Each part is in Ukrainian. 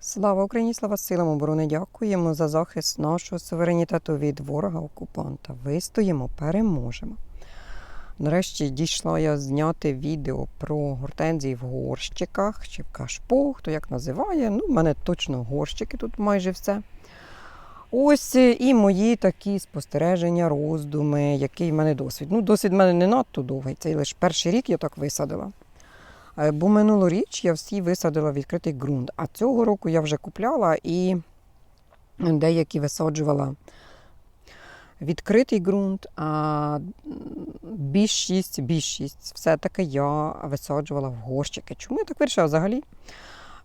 Слава Україні, слава силам оборони! Дякуємо за захист нашого суверенітету від ворога окупанта. Вистоїмо, переможемо. Нарешті дійшла я зняти відео про гортензії в горщиках чи в кашпо, хто як називає. Ну, в мене точно горщики тут майже все. Ось е, і мої такі спостереження, роздуми, який в мене досвід. Ну, досвід в мене не надто довгий, це лише перший рік я так висадила. Е, Бо минулоріч я всі висадила відкритий ґрунт, а цього року я вже купляла і деякі висаджувала відкритий ґрунт, а більшість, більшість все-таки я висаджувала в горщики. Чому я так вирішила взагалі?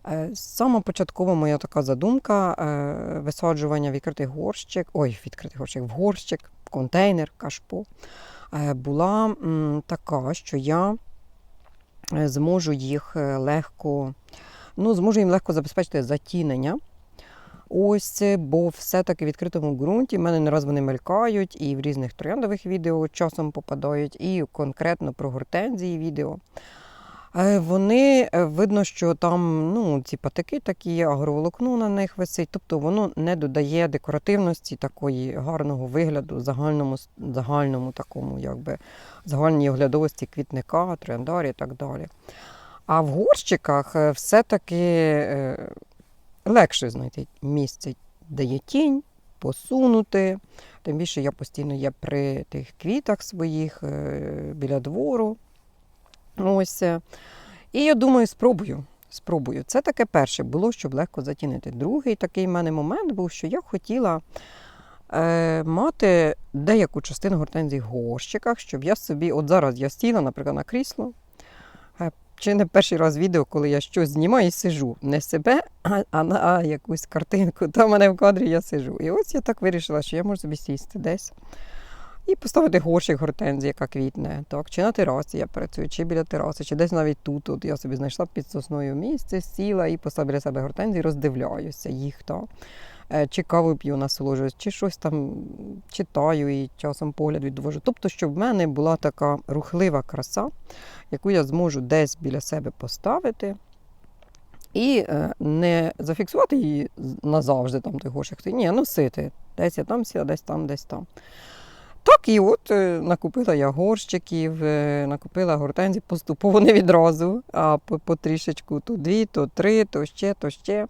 Е, Сама початкова моя така задумка е, висаджування відкритий горщик, ой, відкритий горщик, в горщик, контейнер, кашпо, була така, що я зможу їх е, легко, ну, зможу їм легко забезпечити затінення. Ось, е, бо все-таки в відкритому ґрунті в мене не раз вони мелькають, і в різних трояндових відео часом попадають, і конкретно про гортензії відео. Е, Вони е, видно, що там ну, ці патики такі, агроволокно на них висить, тобто воно не додає декоративності такої гарного вигляду, загальному, загальному такому, якби загальній оглядовості квітника, трояндарі і так далі. А в горщиках е, все-таки е, легше знайти місце, де є тінь, посунути. Тим більше я постійно є при тих квітах своїх е, біля двору. Ось. І я думаю, спробую. Спробую. Це таке перше було, щоб легко затінити. Другий такий в мене момент був, що я хотіла е, мати деяку частину гортензій в горщиках, щоб я собі, от зараз я сіла, наприклад, на крісло. Е, Чи не перший раз відео, коли я щось знімаю і сижу. Не себе, а, а на якусь картинку. Там мене в кадрі я сижу. І ось я так вирішила, що я можу собі сісти десь і поставити горщик гортензії, яка квітне. Так? Чи на терасі я працюю, чи біля тераси, чи десь навіть тут. От я собі знайшла під сосною місце, сіла і поставила біля себе гортензії, роздивляюся їх. Так? Е, Чи каву п'ю, насолоджуюсь, чи щось там читаю і часом погляд відвожу. Тобто, щоб в мене була така рухлива краса, яку я зможу десь біля себе поставити. І е, не зафіксувати її назавжди, там той горщик. Ні, носити. Десь я там сіла, десь там, десь там. Так, і от е, накупила я горщиків, е, накупила гортензій поступово не відразу, а потрішечку по то дві, то три, то ще, то ще.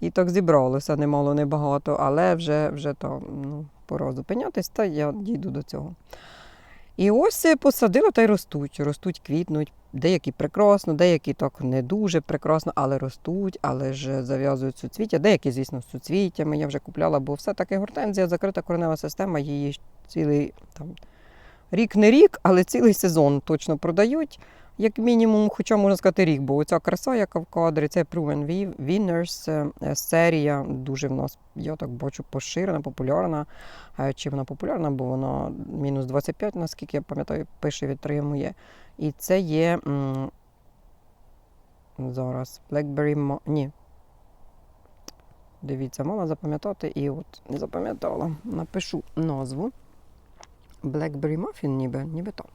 І так зібралося немало, небагато, але вже, вже там ну, пора зупинятись, та я дійду до цього. І ось е, посадила та й ростуть. Ростуть, квітнуть. Деякі прекрасно, деякі так не дуже прекрасно, але ростуть, але ж зав'язують суцвіття. Деякі, звісно, з суцвіттями я вже купляла, бо все-таки гортензія, закрита коренева система, її цілий там, рік не рік, але цілий сезон точно продають. Як мінімум, хоча можна сказати рік, бо оця краса, яка в кадрі, це Proven Winners е, серія. Дуже в нас, я так бачу, поширена, популярна. Е, Чи вона популярна, бо вона мінус 25, наскільки я пам'ятаю, пише відтримує. І це є м, зараз Blackberry Mo- Ні. Дивіться, мала запам'ятати і от не запам'ятала. Напишу назву. Blackberry Muffin, ніби, ніби так.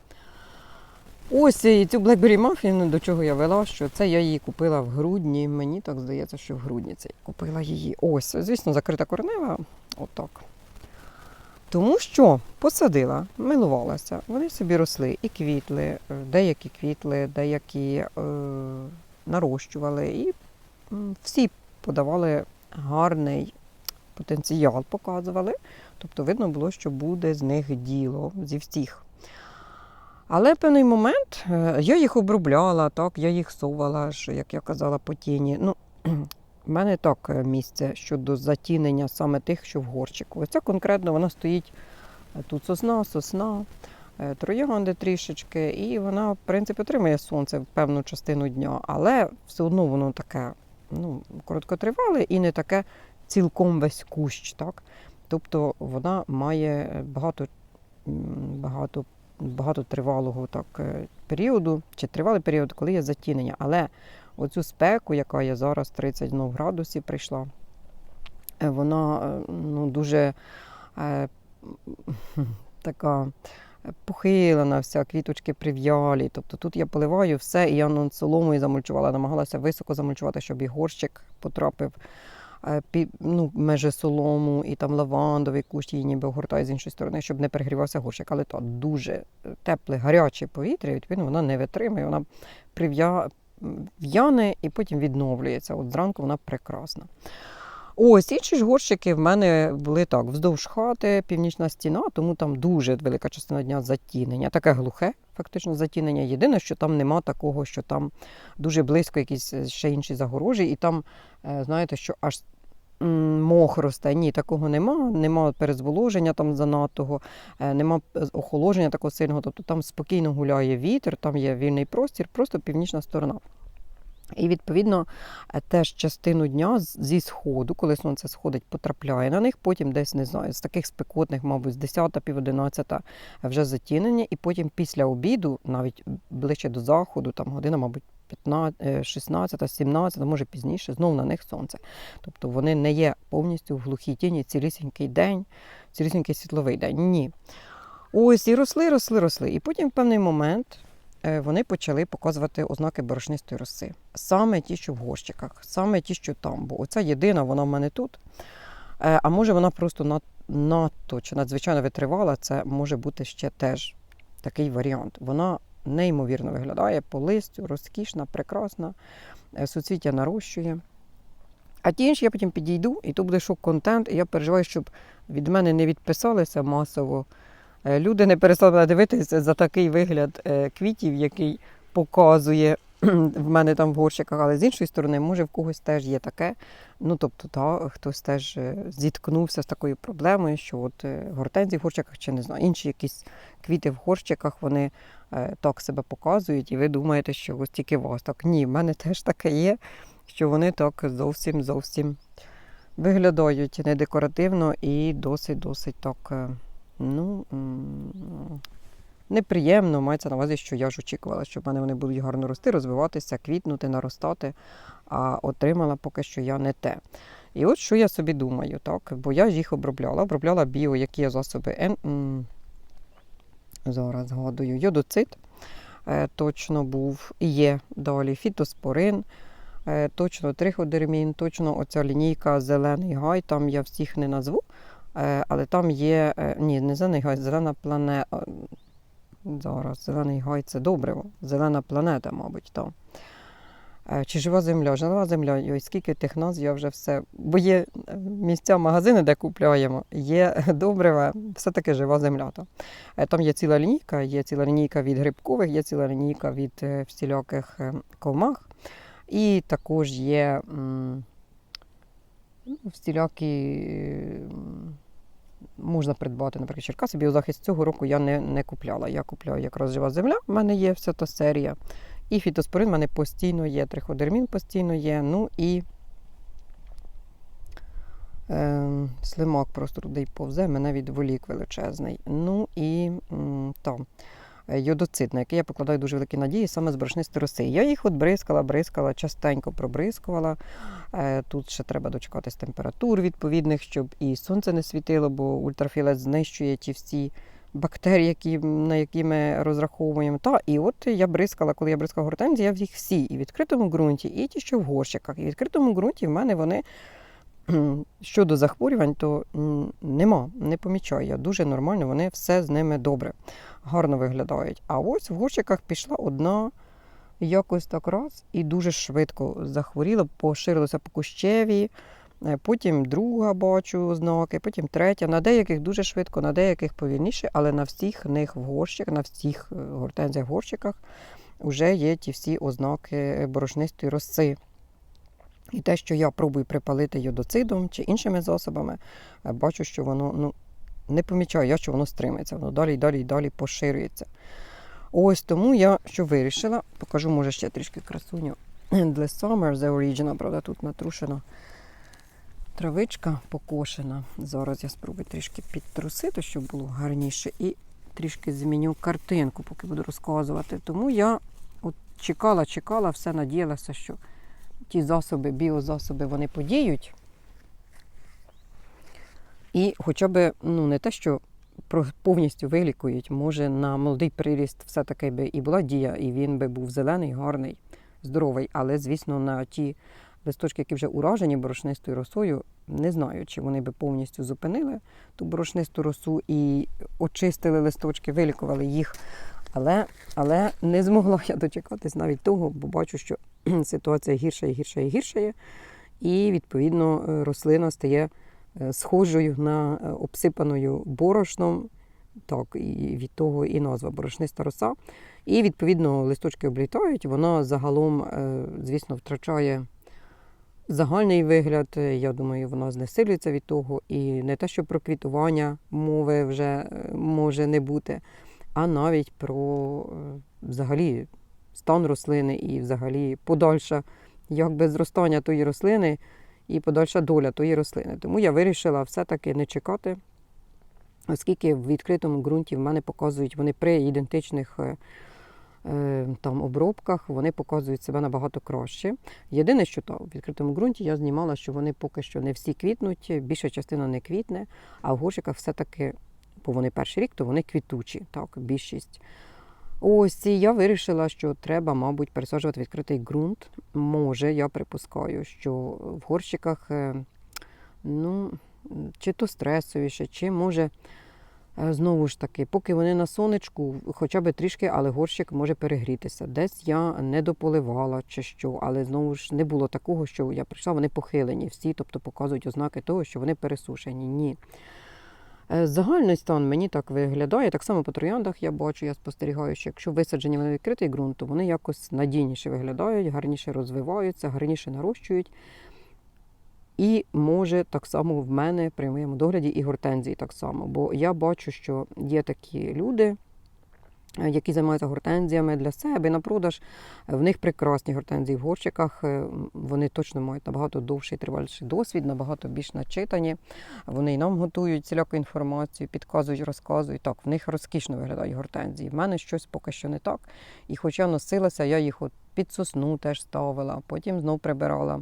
Ось і цю Blackberry Muffin, до чого я вела, що це я її купила в грудні. Мені так здається, що в грудні це купила її. Ось, звісно, закрита коренева. Отак. Тому що посадила, милувалася, вони собі росли і квітли, е, деякі квітли, деякі е, нарощували, і всі подавали гарний потенціал, показували. Тобто видно було, що буде з них діло зі всіх. Але певний момент е, я їх обробляла, так, я їх совала, як я казала, по тіні. Ну, в мене так е, місце щодо затінення саме тих, що в горщику. Оця конкретно вона стоїть е, тут сосна, сосна, троянди трішечки, і вона, в принципі, отримує сонце в певну частину дня, але все одно воно таке ну, короткотривале і не таке цілком весь кущ. Так? Тобто вона має багато, багато, багато тривалого так, е, періоду, чи тривалий період, коли є затінення. Але оцю спеку, яка є зараз 30 знов градусів, прийшла, е, вона е, ну, дуже е, така похилена, вся, квіточки прив'ялі. Тобто тут я поливаю все, і я ну, соломою замульчувала, намагалася високо замульчувати, щоб і горщик потрапив ну, меже солому, і там лавандовий кущ її ніби огортає з іншої сторони, щоб не перегрівався горщик. Але то дуже е, тепле, гаряче повітря, відповідно, вона не витримує, вона прив'я... в'яне і потім відновлюється. От зранку вона прекрасна. Ось інші ж горщики в мене були так, вздовж хати, північна стіна, тому там дуже велика частина дня затінення. Таке глухе, фактично затінення. Єдине, що там нема такого, що там дуже близько якісь е, ще інші загорожі, і там, е, знаєте, що аж мох росте. Ні, такого нема, нема перезволоження там занадтого, е, нема охолодження такого сильного. Тобто там спокійно гуляє вітер, там є вільний простір, просто північна сторона. І відповідно е, теж частину дня зі сходу, коли сонце сходить, потрапляє на них. Потім десь не знаю, з таких спекотних, мабуть, з 10 пів 11 вже затінення, і потім після обіду, навіть ближче до заходу, там година, мабуть, 15, е, 16, 17, може пізніше, знов на них сонце. Тобто вони не є повністю в глухій тіні цілісінький день, цілісінький світловий день. Ні. Ось і росли, росли, росли. І потім в певний момент е, вони почали показувати ознаки борошнистої роси. Саме ті, що в горщиках, саме ті, що там. Бо оця єдина, вона в мене тут. Е, А може вона просто над- надто чи надзвичайно витривала, це може бути ще теж такий варіант. Вона неймовірно виглядає по листю, розкішна, прекрасна, е, суцвіття нарощує. А ті інші я потім підійду, і то буде шок-контент, і я переживаю, щоб від мене не відписалися масово. Е, Люди не перестали дивитися за такий вигляд е, квітів, який показує в мене там в горщиках, але з іншої сторони, може, в когось теж є таке. Ну, тобто, та, хтось теж е, зіткнувся з такою проблемою, що от гортензії в горщиках, чи не знаю, інші якісь квіти в горщиках, вони так себе показують, і ви думаєте, що ось тільки вас так. Ні, в мене теж таке є, що вони так зовсім зовсім виглядають не декоративно і досить-досить так. Ну, неприємно, мається на увазі, що я ж очікувала, що в мене вони будуть гарно рости, розвиватися, квітнути, наростати, а отримала поки що я не те. І от що я собі думаю, так? бо я ж їх обробляла. Обробляла біо, які є засоби. М, Зараз згадую, йодоцит е, точно був і є далі фітоспорин, е, точно триходермін, точно оця лінійка Зелений гай, там я всіх не назву, але там є, е, ні, не зелений гай, зелена планета. Зараз зелений гай це добриво, зелена планета, мабуть, там. Е, Чи жива земля? Жива земля, і скільки тих назв я вже все. Бо є е, місця, магазини, де купляємо, є добрива, все-таки жива земля. Там. Е, там є ціла лінійка, є ціла лінійка від грибкових, є ціла лінійка від е, всіляких е, комах. І також є ну, всілякі. Можна придбати, наприклад, Черкаси біозахист цього року я не, не купляла. Я купляю якраз жива земля, в мене є вся та серія. І фітоспорин в мене постійно є, триходермін постійно є. Ну і е, слимак просто туди повзе, мене відволік величезний. Ну і там е, йодоцит, на який я покладаю дуже великі надії, саме з борошнистої роси. Я їх от бризкала, бризкала, частенько пробризкувала. Е, Тут ще треба дочекатись температур відповідних, щоб і сонце не світило, бо ультрафіолет знищує ті всі бактерії, які, на які ми розраховуємо. Та, і от я бризкала, коли я бризкала гортензії, я їх всі і в відкритому ґрунті, і ті, що в горщиках. І в відкритому ґрунті в мене вони щодо захворювань, то нема, не помічаю. Я дуже нормально, вони все з ними добре, гарно виглядають. А ось в горщиках пішла одна. Якось так раз і дуже швидко захворіла, поширилося по кущеві, е, потім друга бачу ознаки, потім третя. На деяких дуже швидко, на деяких повільніше, але на всіх них в горщиках, на всіх е, гортензіях в горщиках вже є ті всі ознаки борошнистої роси. І те, що я пробую припалити йодоцидом чи іншими засобами, е, бачу, що воно ну, не помічаю я, що воно стримається, воно далі і далі і далі поширюється. Ось тому я що вирішила, покажу, може, ще трішки красуню для Summer The Original, правда, тут натрушена травичка покошена. Зараз я спробую трішки підтрусити, щоб було гарніше, і трішки зміню картинку, поки буду розказувати. Тому я от чекала, чекала, все надіялася, що ті засоби, біозасоби, вони подіють. І хоча б, ну, не те, що повністю вилікують. Може, на молодий приріст все-таки би і була дія, і він би був зелений, гарний, здоровий. Але, звісно, на ті листочки, які вже уражені борошнистою росою, не знаю, чи вони би повністю зупинили ту борошнисту росу і очистили листочки, вилікували їх. Але, але не змогла я дочекатись навіть того, бо бачу, що ситуація гірша і гірша і гіршає. І, відповідно, е, рослина стає е, схожою на е, обсипаною борошном. Так, і від того і назва борошниста роса. І, відповідно, листочки облітають. Вона загалом, звісно, втрачає загальний вигляд. Я думаю, вона знесилюється від того. І не те, що про квітування мови вже може не бути, а навіть про е, взагалі стан рослини і взагалі подальше якби зростання тої рослини і подальша доля тої рослини. Тому я вирішила все-таки не чекати, оскільки в відкритому ґрунті в мене показують вони при ідентичних е, е, там обробках, вони показують себе набагато краще. Єдине, що там, в відкритому ґрунті я знімала, що вони поки що не всі квітнуть, більша частина не квітне, а в горщиках все-таки, бо вони перший рік, то вони квітучі, так, більшість. Ось і я вирішила, що треба, мабуть, пересаджувати відкритий ґрунт. Може, я припускаю, що в горщиках е, ну, чи то стресовіше, чи може. е, Знову ж таки, поки вони на сонечку, хоча б трішки, але горщик може перегрітися. Десь я не дополивала чи що, але знову ж не було такого, що я прийшла, вони похилені всі, тобто показують ознаки того, що вони пересушені. Ні. Е, Загальний стан мені так виглядає. Так само по трояндах я бачу, я спостерігаю, що якщо висаджені на відкритий ґрунт, то вони якось надійніше виглядають, гарніше розвиваються, гарніше нарощують. І може так само в мене при моєму догляді і гортензії так само. Бо я бачу, що є такі люди, які займаються гортензіями для себе на продаж. В них прекрасні гортензії в горщиках. е, Вони точно мають набагато довший триваліший досвід, набагато більш начитані. Вони і нам готують всіляку інформацію, підказують, розказують. Так, в них розкішно виглядають гортензії. В мене щось поки що не так. І хоча носилася, я їх от під сосну теж ставила, потім знов прибирала е,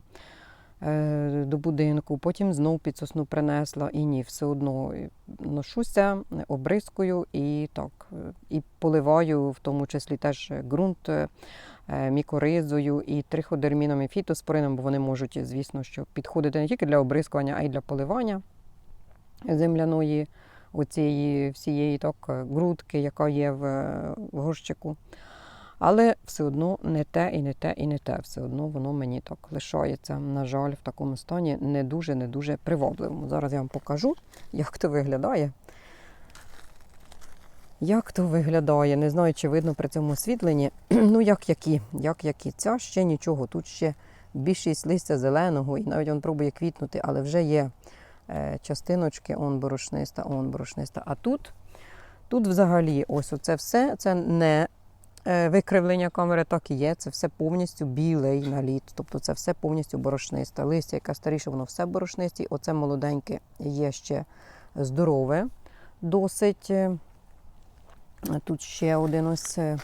до будинку, потім знов під сосну принесла. І ні, все одно ношуся, обризкую і так, е, і поливаю, в тому числі теж ґрунт. е, е, Мікоризою і триходерміном і фітоспорином, бо вони можуть, звісно, що підходити не тільки для обрискування, а й для поливання земляної оцієї всієї так, е, грудки, яка є е, в горщику. Але все одно не те і не те, і не те. Все одно воно мені так лишається, на жаль, в такому стані не дуже, не дуже привабливому. Зараз я вам покажу, як то виглядає. Як то виглядає? Не знаю, чи видно при цьому освітленні. Ну, як які, як які. Ця ще нічого. Тут ще більшість листя зеленого, і навіть він пробує квітнути, але вже є е, частиночки, он борошниста, он борошниста. А тут, тут взагалі, ось оце все, це не викривлення камери, так і є. Це все повністю білий наліт. Тобто це все повністю борошнисте. Листя, яке старіше, воно все борошнисте. Оце молоденьке є ще здорове, досить. е, Тут ще один ось е,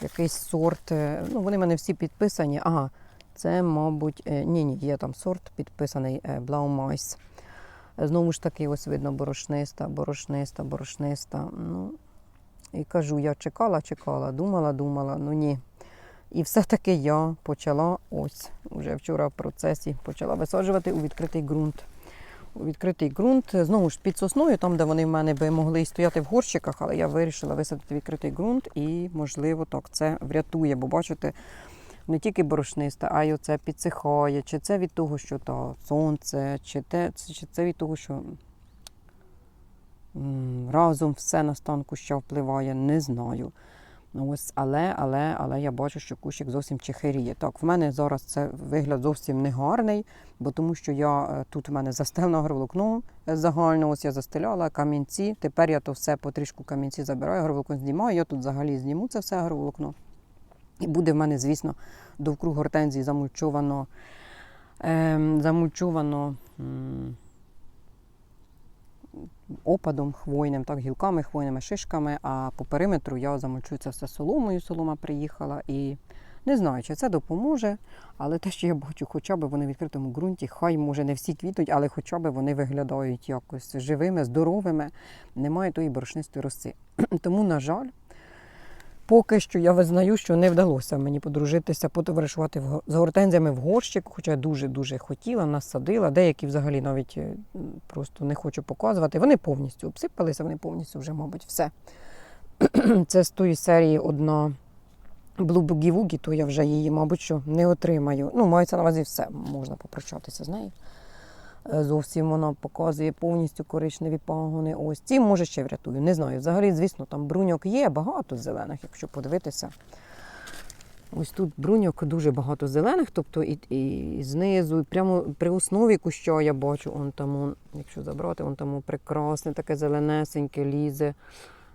якийсь сорт. е, Ну, вони в мене всі підписані. Ага, це, мабуть, е, ні, ні, є там сорт підписаний е. Е, Знову ж таки, ось видно борошниста, борошниста, борошниста. Ну, і кажу, я чекала, чекала, думала, думала, ну ні. І все-таки я почала ось вже вчора в процесі почала висаджувати у відкритий ґрунт. У відкритий ґрунт, знову ж під сосною, там, де вони в мене би могли стояти в горщиках, але я вирішила висадити відкритий ґрунт і, можливо, так це врятує. Бо бачите, не тільки борошниста, а й оце підсихає, чи це від того, що та сонце, чи, те, чи це від того, що разом все на стан куща впливає, не знаю. Ось, але, але, але я бачу, що кущик зовсім чехиріє. Так, в мене зараз це вигляд зовсім не гарний, бо тому що я е, тут в мене застелене агроволокно е, загально. Ось я застеляла камінці. Тепер я то все потрішку камінці забираю, агроволокно знімаю. Я тут взагалі зніму це все агроволокно. І буде в мене, звісно, довкруг гортензії замульчовано, ем, замульчовано м, опадом хвойним, так, гілками, хвойними шишками, а по периметру я замочу це все соломою. Солома приїхала і Не знаю, чи це допоможе, але те, що я бачу, хоча б вони в відкритому ґрунті, хай може не всі квітуть, але хоча б вони виглядають якось живими, здоровими, немає тої борошнистої роси. Тому, на жаль, поки що я визнаю, що не вдалося мені подружитися, потоваришувати з гортензіями в горщику, хоча дуже-дуже хотіла, насадила. Деякі взагалі навіть е, просто не хочу показувати. Вони повністю обсипалися, вони повністю вже, мабуть, все. Це з тої серії одна Boogie то я вже її, мабуть, що не отримаю. Ну, мається на увазі все, можна попрощатися з нею. Е, Зовсім вона показує повністю коричневі пагони. Ось ці може ще врятую. Не знаю. Взагалі, звісно, там бруньок є багато зелених, якщо подивитися. Ось тут бруньок дуже багато зелених, тобто і, і знизу, і прямо при основі куща я бачу, он там, якщо забрати, он там прекрасне, таке зеленесеньке лізе.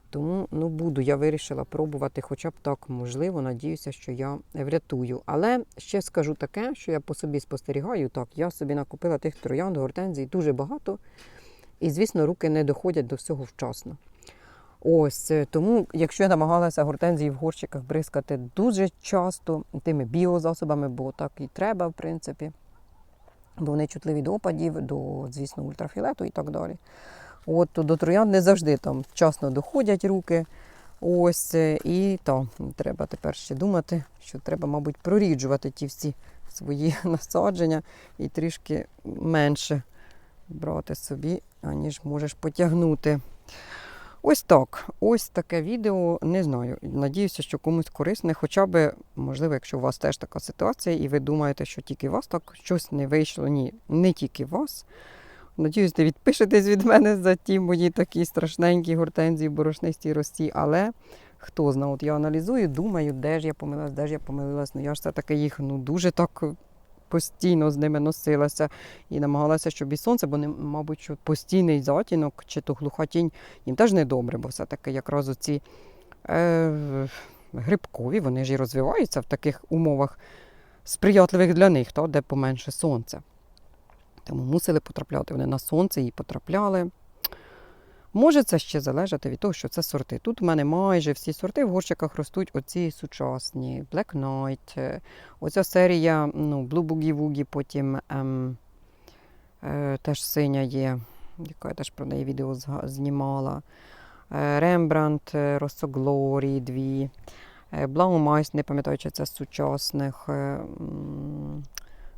Тому ну, буду, я вирішила пробувати, хоча б так можливо. Надіюся, що я врятую. Але ще скажу таке, що я по собі спостерігаю. Так, я собі накупила тих троянд, гортензій дуже багато. І, звісно, руки не доходять до всього вчасно. Ось е, тому, якщо я намагалася гортензії в горщиках бризкати дуже часто тими біозасобами, бо так і треба, в принципі, бо вони чутливі до опадів, до, звісно, ультрафіолету і так далі. От до троянд не завжди там вчасно доходять руки. Ось е, і то треба тепер ще думати, що треба, мабуть, проріджувати ті всі свої насадження і трішки менше брати собі, аніж можеш потягнути. Ось так. Ось таке відео. Не знаю. Надіюся, що комусь корисне. Хоча б, можливо, якщо у вас теж така ситуація, і ви думаєте, що тільки у вас так щось не вийшло. Ні, не тільки у вас. Надіюсь, не відпишетесь від мене за ті мої такі страшненькі гортензії, борошнисті рості. Але хто знає, от я аналізую, думаю, де ж я помилилась, де ж я помилилась. Ну я ж все-таки їх ну, дуже так постійно з ними носилася і намагалася, щоб і сонце, бо, мабуть, що постійний затінок чи то глуха тінь їм теж не добре, бо все-таки якраз оці е, грибкові, вони ж і розвиваються в таких умовах сприятливих для них, то, де поменше сонця. Тому мусили потрапляти вони на сонце і потрапляли. Може, це ще залежати від того, що це сорти. Тут в мене майже всі сорти в горщиках ростуть оці сучасні, Black Knight, е, оця серія ну, Blue Boogie Woogie, потім ем, е, теж синя є, яка я теж про неї відео знімала. Е, Рембрандт, Росоглорі дві. Е, Блаумайс, не пам'ятаю, чи це з сучасних.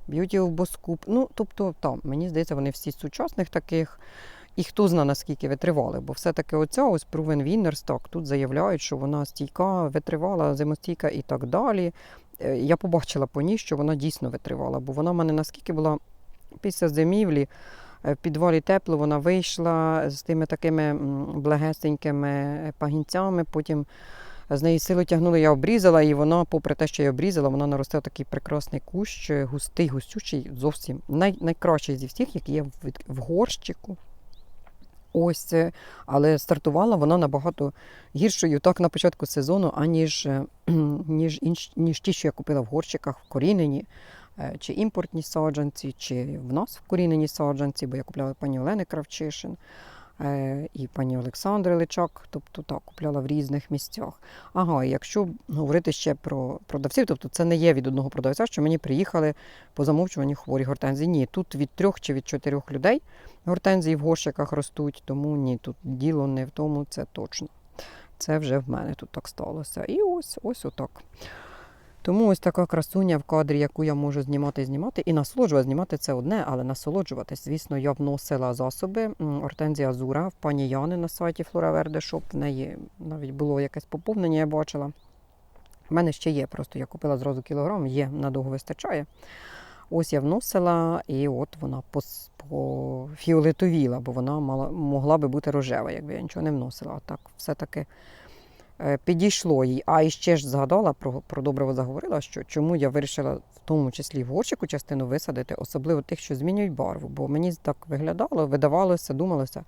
Beauty of Boskop. Ну, тобто, там, мені здається, вони всі з сучасних таких. І хто знає, наскільки витривали, бо все-таки оця ось Proven Winners, тут заявляють, що вона стійка, витривала, зимостійка і так далі. Е, Я побачила по ній, що вона дійсно витривала, бо вона в мене наскільки була після зимівлі, е, в підвалі тепло, вона вийшла з тими такими благесенькими пагінцями, потім з неї силу тягнули, я обрізала, і вона, попри те, що я обрізала, вона наростила такий прекрасний кущ, е, густий, густючий, зовсім най, найкращий зі всіх, який є в, в горщику. Ось, е, але стартувала вона набагато гіршою так на початку сезону, аніж е, ніж, ніж ті, що я купила в горщиках вкорінені, е, чи імпортні саджанці, чи в нас вкорінені саджанці, бо я купляла пані Олени Кравчишин і пані Олександри Личак, тобто так, купляла в різних місцях. Ага, і якщо говорити ще про продавців, тобто це не є від одного продавця, що мені приїхали по замовчуванню хворі гортензії. Ні, тут від трьох чи від чотирьох людей гортензії в горщиках ростуть, тому ні, тут діло не в тому, це точно. Це вже в мене тут так сталося. І ось, ось отак. Тому ось така красуня в кадрі, яку я можу знімати, знімати. І насолоджувати, знімати це одне, але насолоджуватись. Звісно, я вносила засоби. Ортензія Азура в пані Яни на сайті Flora Verde Shop. В неї навіть було якесь поповнення, я бачила. У мене ще є, просто я купила зразу кілограм, є, надовго вистачає. Ось я вносила, і от вона пофіолетовіла, бо вона мала, могла би бути рожева, якби я нічого не вносила. А так все-таки підійшло їй. А і ще ж згадала про, про добриво заговорила, що чому я вирішила в тому числі в горщику частину висадити, особливо тих, що змінюють барву. Бо мені так виглядало, видавалося, думалося,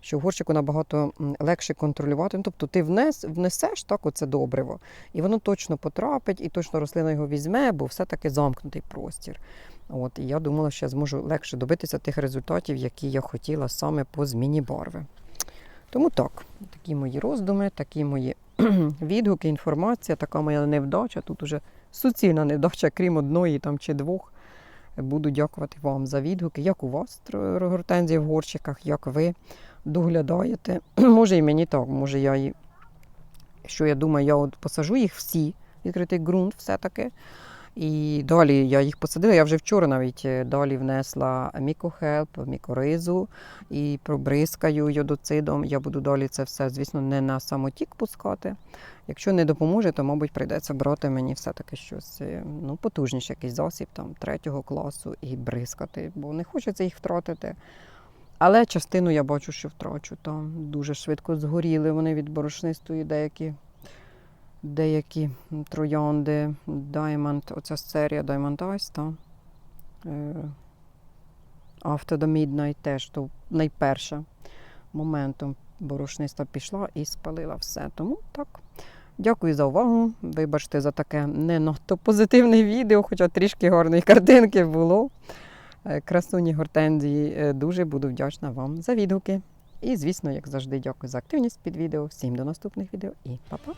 що в горщику набагато легше контролювати. Ну, тобто ти внес, внесеш так оце добриво, і воно точно потрапить, і точно рослина його візьме, бо все-таки замкнутий простір. От, і я думала, що я зможу легше добитися тих результатів, які я хотіла саме по зміні барви. Тому так, такі мої роздуми, такі мої відгуки, інформація, така моя невдача. Тут уже суцільна невдача, крім одної там, чи двох. Буду дякувати вам за відгуки, як у вас гортензії в горщиках, як ви доглядаєте. Може, і мені так, може, я і що я думаю, я от посажу їх всі, відкритий ґрунт все-таки. І далі я їх посадила. Я вже вчора навіть е, далі внесла мікохелп, мікоризу і пробризкаю йодоцидом. Я буду далі це все, звісно, не на самотік пускати. Якщо не допоможе, то, мабуть, прийдеться брати мені все-таки щось е, ну, потужніше, якийсь засіб там, третього класу і бризкати, бо не хочеться їх втратити. Але частину я бачу, що втрачу. Там дуже швидко згоріли вони від борошнистої деякі деякі троянди, Diamond, оця серія Diamond Ice, та, е, After the Midnight теж, то найперша моментом борошниста пішла і спалила все. Тому так. Дякую за увагу. Вибачте за таке не надто позитивне відео, хоча трішки гарної картинки було. Е, Красуні гортензії. Е, Дуже буду вдячна вам за відгуки. І, звісно, як завжди, дякую за активність під відео. Всім до наступних відео і па-па!